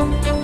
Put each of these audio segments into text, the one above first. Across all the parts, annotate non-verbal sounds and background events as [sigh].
По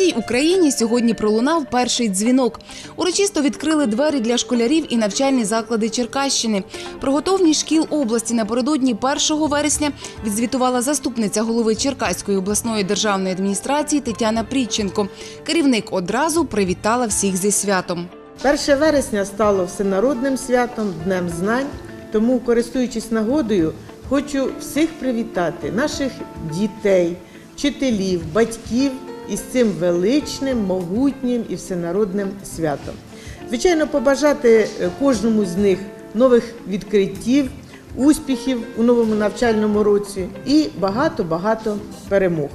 всій Україні сьогодні пролунав перший дзвінок. Урочисто відкрили двері для школярів і навчальні заклади Черкащини. Про готовність шкіл області напередодні 1 вересня відзвітувала заступниця голови Черкаської обласної державної адміністрації Тетяна Прітченко. Керівник одразу привітала всіх зі святом. 1 вересня стало всенародним святом, днем знань. Тому, користуючись нагодою, хочу всіх привітати наших дітей, вчителів, батьків із цим величним, могутнім і всенародним святом. Звичайно, побажати е, кожному з них нових відкриттів, успіхів у новому навчальному році і багато-багато перемог.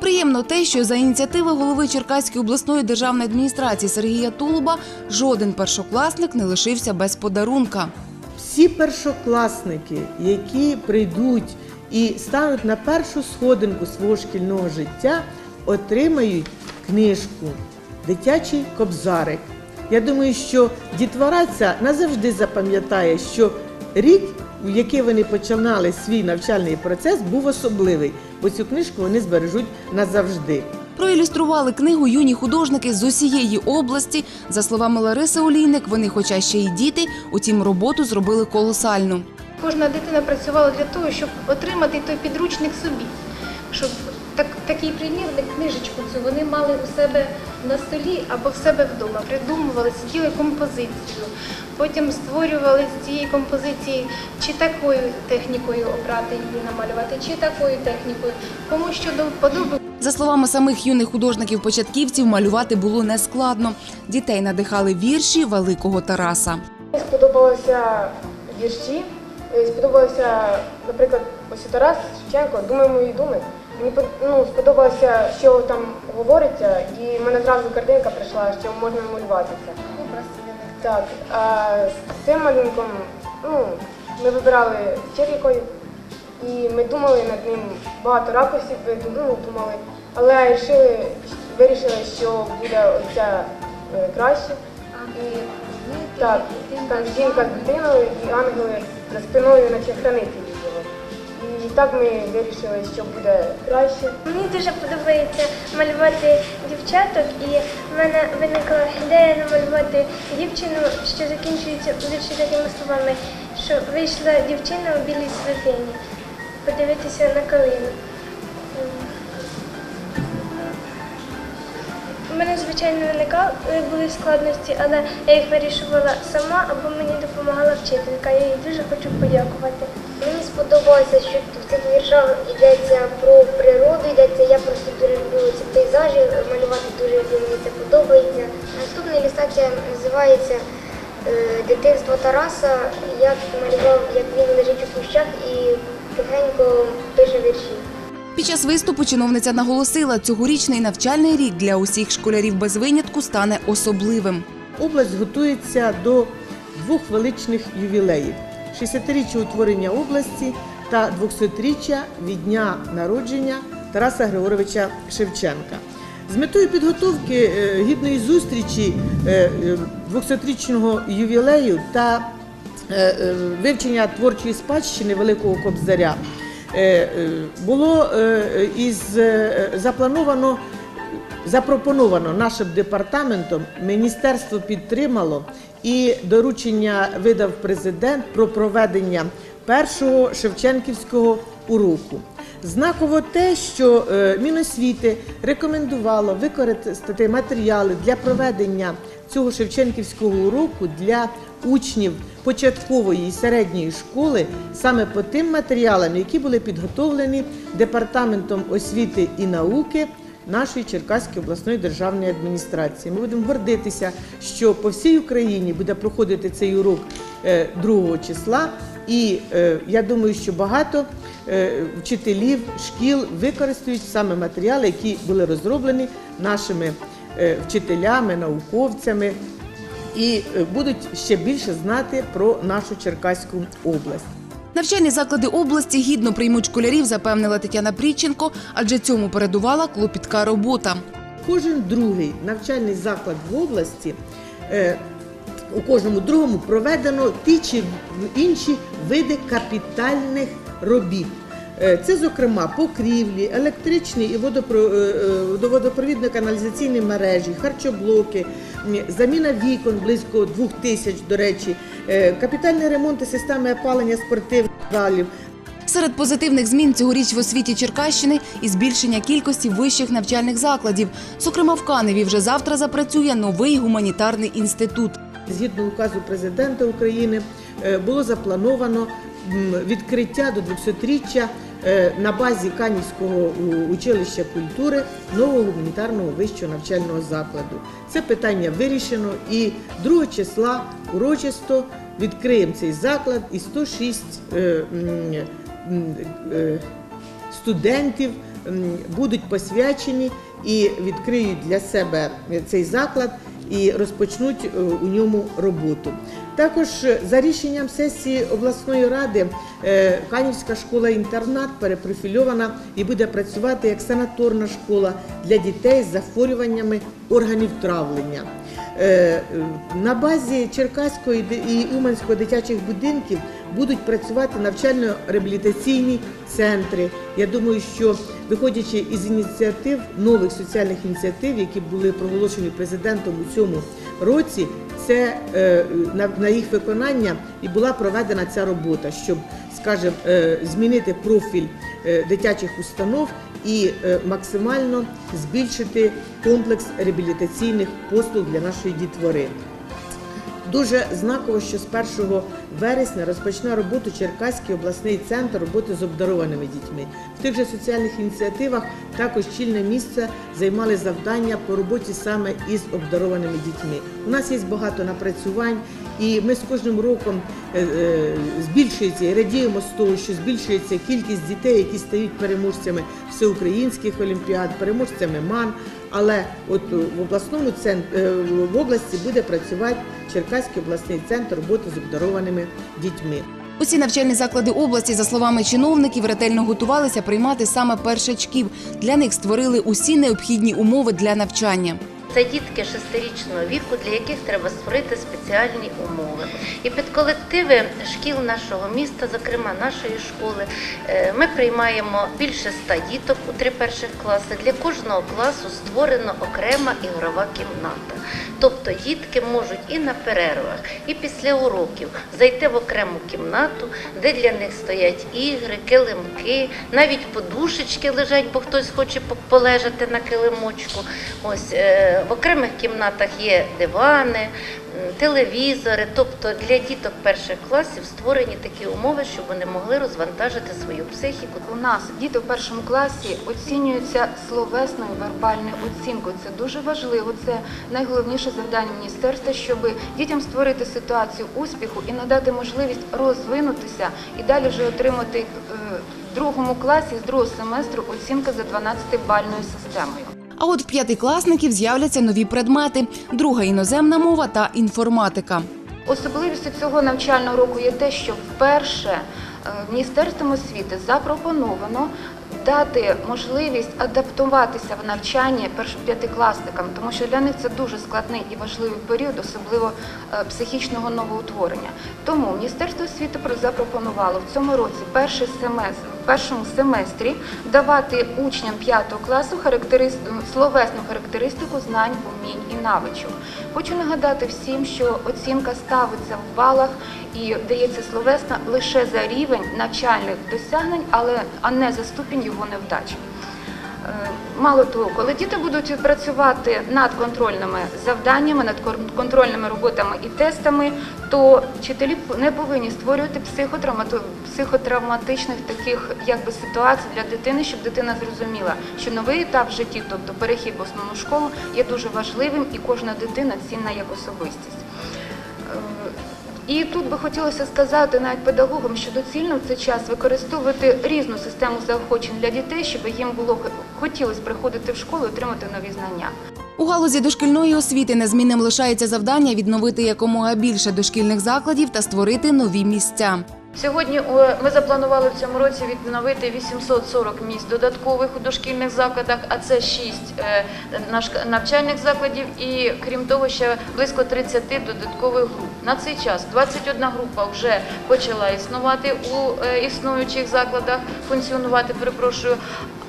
Приємно те, що за ініціативи голови Черкаської обласної державної адміністрації Сергія Тулуба жоден першокласник не лишився без подарунка. Всі першокласники, які прийдуть і стануть на першу сходинку свого шкільного життя, отримають книжку Дитячий кобзарик. Я думаю, що дітвора ця назавжди запам'ятає, що рік, в який вони починали свій навчальний процес, був особливий, бо цю книжку вони збережуть назавжди. Проілюстрували книгу юні художники з усієї області. За словами Лариси Олійник, вони, хоча ще й діти, утім роботу зробили колосальну. Кожна дитина працювала для того, щоб отримати той підручник собі, щоб так, такий примірник, книжечку цю вони мали у себе на столі або в себе вдома. Придумували, сиділи композицію. Потім створювали з цієї композиції чи такою технікою обрати її намалювати, чи такою технікою, кому що до вподоби. За словами самих юних художників-початківців, малювати було нескладно. Дітей надихали вірші великого Тараса. Мені сподобалися вірші, е, сподобалося, наприклад, ось Тарас Шевченко, думай мої думи. Мені ну, сподобалося, що там говориться, і в мене зразу картинка прийшла, що можна малювати це. Так, а з цим малюнком ну, ми вибирали червікою, і ми думали над ним багато ракурсів, ну, думали, але вирішили, вирішили, що буде оця е, краще. І так, там жінка з дитиною і ангели за спиною, наче хранителі його. І так ми вирішили, що буде краще. Мені дуже подобається малювати дівчаток, і в мене виникла ідея намалювати дівчину, що закінчується лише такими словами, що вийшла дівчина у білій святині, подивитися на калину. У мене, звичайно, виникали були складності, але я їх вирішувала сама або мені допомагала вчителька. Я їй дуже хочу подякувати. Мені сподобалося, що в цих віршах йдеться про природу, йдеться. Я просто дуже люблю ці пейзажі, малювати дуже люблю, мені це подобається. Наступна ілюстрація називається е, Дитинство Тараса. Я малював, як він лежить у кущах і тихенько пише вірші. Під час виступу чиновниця наголосила, цьогорічний навчальний рік для усіх школярів без винятку стане особливим. Область готується до двох величних ювілеїв: 60-річчя утворення області та 200-річчя від дня народження Тараса Григоровича Шевченка. З метою підготовки е, гідної зустрічі е, е, 200-річного ювілею та е, е, вивчення творчої спадщини Великого Кобзаря е, е, було е, із е, заплановано запропоновано нашим департаментом, міністерство підтримало і доручення видав президент про проведення першого Шевченківського уроку. Знаково те, що е, Міносвіти рекомендувало використати матеріали для проведення цього Шевченківського уроку для учнів початкової і середньої школи саме по тим матеріалам, які були підготовлені департаментом освіти і науки нашої Черкаської обласної державної адміністрації. Ми будемо гордитися, що по всій Україні буде проходити цей урок е, 2 числа. І е, я думаю, що багато е, вчителів шкіл використають саме матеріали, які були розроблені нашими е, вчителями, науковцями, і е, будуть ще більше знати про нашу Черкаську область. Навчальні заклади області гідно приймуть школярів, запевнила Тетяна Пріченко, адже цьому передувала клопітка робота. кожен другий навчальний заклад в області. е, у кожному другому проведено ті чи інші види капітальних робіт. Е, Це, зокрема, покрівлі, електричні і е, е, водопровідно-каналізаційні мережі, харчоблоки, заміна вікон близько двох тисяч, до речі, капітальні ремонти системи опалення спортивних залів, Серед позитивних змін цьогоріч в освіті Черкащини і збільшення кількості вищих навчальних закладів. Зокрема, в Каневі вже завтра запрацює новий гуманітарний інститут. Згідно указу президента України було заплановано відкриття до 200-річчя е, на базі Канівського училища культури нового гуманітарного вищого навчального закладу. Це питання вирішено і 2 числа урочисто відкриємо цей заклад і 106 е, е, студентів будуть посвячені і відкриють для себе цей заклад і розпочнуть е, у ньому роботу. Також е, за рішенням сесії обласної ради е, Канівська школа-інтернат перепрофільована і буде працювати як санаторна школа для дітей з захворюваннями органів травлення. На базі Ди- і Уманського дитячих будинків будуть працювати навчально-реабілітаційні центри. Я думаю, що виходячи із ініціатив нових соціальних ініціатив, які були проголошені президентом у цьому році, це е, на, їх виконання і була проведена ця робота, щоб, скажімо, е, змінити профіль е, дитячих установ і максимально збільшити комплекс реабілітаційних послуг для нашої дітвори. Дуже знаково, що з 1 вересня розпочне роботу Черкаський обласний центр роботи з обдарованими дітьми. В тих же соціальних ініціативах також чільне місце займали завдання по роботі саме із обдарованими дітьми. У нас є багато напрацювань, і ми з кожним роком е, е, збільшується і радіємо з того, що збільшується кількість дітей, які стають переможцями всеукраїнських олімпіад, переможцями МАН. Але от е, в обласному центрі в області буде працювати Черкаський обласний центр роботи з обдарованими дітьми. Усі навчальні заклади області, за словами чиновників, ретельно готувалися приймати саме першачків. Для них створили усі необхідні умови для навчання. Це дітки шестирічного віку, для яких треба створити спеціальні умови. І під колективи шкіл нашого міста, зокрема нашої школи, е, ми приймаємо більше ста діток у три перших класи. Для кожного класу створена окрема ігрова кімната. Тобто дітки можуть і на перервах, і після уроків зайти в окрему кімнату, де для них стоять ігри, килимки, навіть подушечки лежать, бо хтось хоче по- полежати на килимочку. Ось е, в окремих кімнатах є дивани, телевізори. Тобто для діток перших класів створені такі умови, щоб вони могли розвантажити свою психіку. У нас діти в першому класі оцінюються словесною вербальною оцінкою. Це дуже важливо. Це найголовніше завдання міністерства, щоб дітям створити ситуацію успіху і надати можливість розвинутися і далі вже отримати е, в другому класі з другого семестру оцінка за 12-бальною системою. А от в п'ятикласників з'являться нові предмети: друга іноземна мова та інформатика. Особливістю цього навчального року є те, що вперше е, Міністерством освіти запропоновано дати можливість адаптуватися в навчанні першоп'ятикласникам, тому що для них це дуже складний і важливий період, особливо е, психічного новоутворення. Тому Міністерство освіти запропонувало в цьому році перший семестр. Першому семестрі давати учням 5 класу характерист... словесну характеристику знань, умінь і навичок. Хочу нагадати всім, що оцінка ставиться в балах і дається словесна лише за рівень навчальних досягнень, але а не за ступінь його невдачі. Е, Мало того, коли діти будуть працювати над контрольними завданнями, над контрольними роботами і тестами, то вчителі не повинні створювати психотравматичних таких якби ситуацій для дитини, щоб дитина зрозуміла, що новий етап в житті, тобто перехід в основну школу, є дуже важливим, і кожна дитина цінна як особистість. І тут би хотілося сказати навіть педагогам, що доцільно в цей час використовувати різну систему заохочень для дітей, щоб їм було хотілося приходити в школу і отримати нові знання. У галузі дошкільної освіти незмінним лишається завдання відновити якомога більше дошкільних закладів та створити нові місця. Сьогодні ми запланували в цьому році відновити 840 місць додаткових у дошкільних закладах, а це 6 е, навчальних закладів і крім того ще близько 30 додаткових груп. На цей час 21 група вже почала існувати у е, існуючих закладах, функціонувати, перепрошую.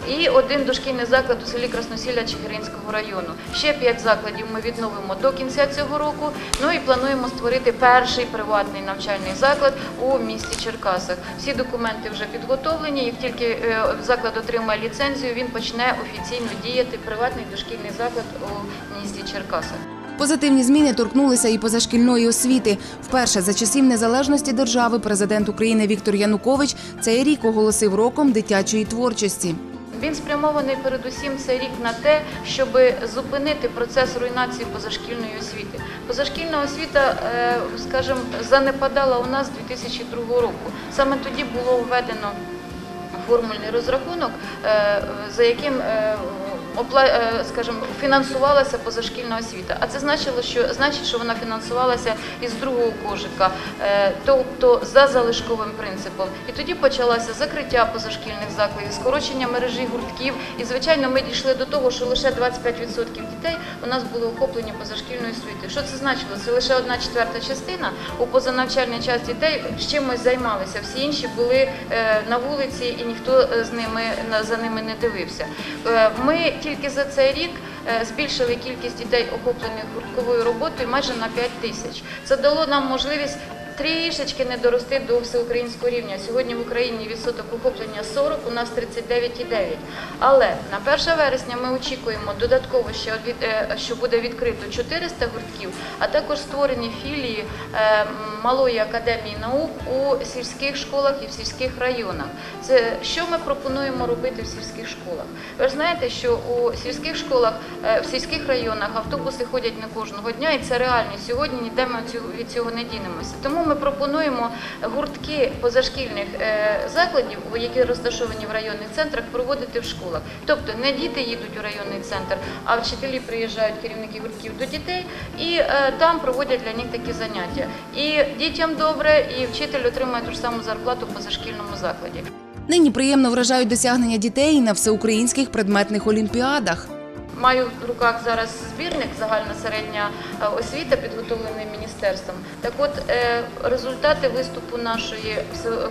І один дошкільний заклад у селі Красносілля Чигиринського району. Ще п'ять закладів ми відновимо до кінця цього року. Ну і плануємо створити перший приватний навчальний заклад у місті Черкасах. Всі документи вже підготовлені. Як тільки е, заклад отримає ліцензію, він почне офіційно діяти приватний дошкільний заклад у місті Черкасах. Позитивні зміни торкнулися і позашкільної освіти. Вперше за часів незалежності держави президент України Віктор Янукович цей рік оголосив роком дитячої творчості. Він спрямований передусім цей рік на те, щоб зупинити процес руйнації позашкільної освіти. Позашкільна освіта, е, скажімо, занепадала у нас з 2002 року. Саме тоді було введено формульний розрахунок, е, за яким е, скажімо, фінансувалася позашкільна освіта. А це значило, що значить, що вона фінансувалася із другого кошика, е, тобто за залишковим принципом. І тоді почалося закриття позашкільних закладів, скорочення мережі гуртків. І звичайно, ми дійшли до того, що лише 25% дітей у нас були охоплені позашкільною освітою. Що це значило? Це лише одна четверта частина у позанавчальний час дітей чимось займалися. Всі інші були е, на вулиці, і ніхто е, з ними за ними не дивився. Е, Ми тільки за цей рік е, збільшили кількість дітей, охоплених гуртковою роботою, майже на 5 тисяч. Це дало нам можливість. Трішечки не дорости до всеукраїнського рівня. Сьогодні в Україні відсоток охоплення 40, у нас 39,9. Але на 1 вересня ми очікуємо додатково ще е, що буде відкрито 400 гуртків, а також створені філії е, малої академії наук у сільських школах і в сільських районах. Це що ми пропонуємо робити в сільських школах? Ви ж знаєте, що у сільських школах, е, в сільських районах автобуси ходять не кожного дня, і це реальність. Сьогодні ніде ми від цього не дінемося. Тому ми пропонуємо гуртки позашкільних е, закладів, які розташовані в районних центрах, проводити в школах. Тобто не діти їдуть у районний центр, а вчителі приїжджають керівники гуртків до дітей і е, там проводять для них такі заняття. І дітям добре, і вчитель отримує ту ж саму зарплату в позашкільному закладі. Нині приємно вражають досягнення дітей на всеукраїнських предметних олімпіадах. Маю в руках зараз збірник загальна середня е, освіта, підготовлений міністерством. Так от е, результати виступу нашої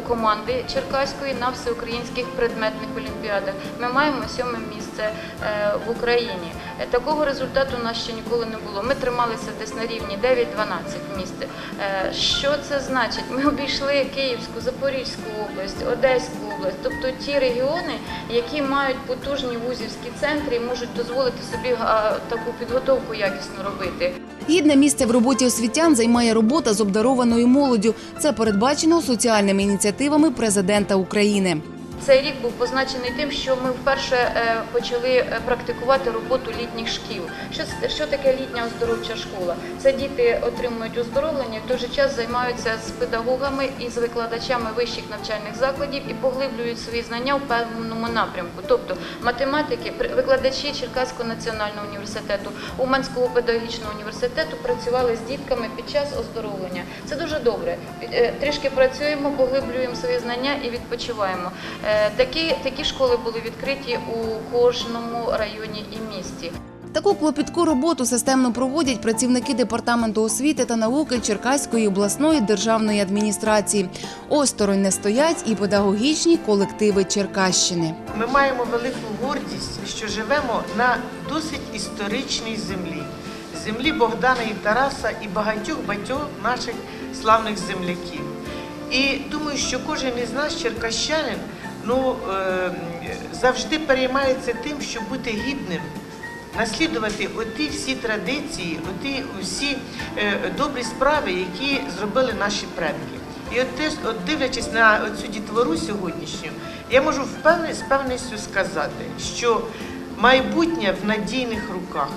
команди Черкаської на всеукраїнських предметних олімпіадах. Ми маємо сьоме місце е, в Україні. Такого результату у нас ще ніколи не було. Ми трималися десь на рівні 9-12 місць. Що це значить? Ми [laughs] обійшли Київську, Запорізьку область, Одеську область, тобто ті регіони, які мають потужні вузівські центри і можуть дозволити собі таку підготовку якісно робити. Гідне місце в роботі освітян займає робота з обдарованою молоддю. Це передбачено соціальними ініціативами президента України. Цей рік був позначений тим, що ми вперше е, почали е, практикувати роботу літніх шкіл. Що що таке літня оздоровча школа? Це діти отримують оздоровлення, в той же час займаються з педагогами і з викладачами вищих навчальних закладів і поглиблюють свої знання в певному напрямку. Тобто математики, викладачі Черкаського національного університету, Уманського педагогічного університету працювали з дітками під час оздоровлення. Це дуже добре. Е, Трішки працюємо, поглиблюємо свої знання і відпочиваємо. Такі, такі школи були відкриті у кожному районі і місті. Таку клопітку роботу системно проводять працівники департаменту освіти та науки Черкаської обласної державної адміністрації. Осторонь не стоять і педагогічні колективи Черкащини. Ми маємо велику гордість, що живемо на досить історичній землі. Землі Богдана і Тараса і багатьох багатьох наших славних земляків. І думаю, що кожен із нас, черкащанин, ну, е, завжди переймається тим, щоб бути гідним, наслідувати оті всі традиції, оті всі е, добрі справи, які зробили наші предки. І от теж, от дивлячись на цю дітвору сьогоднішню, я можу впевне, з певністю сказати, що майбутнє в надійних руках.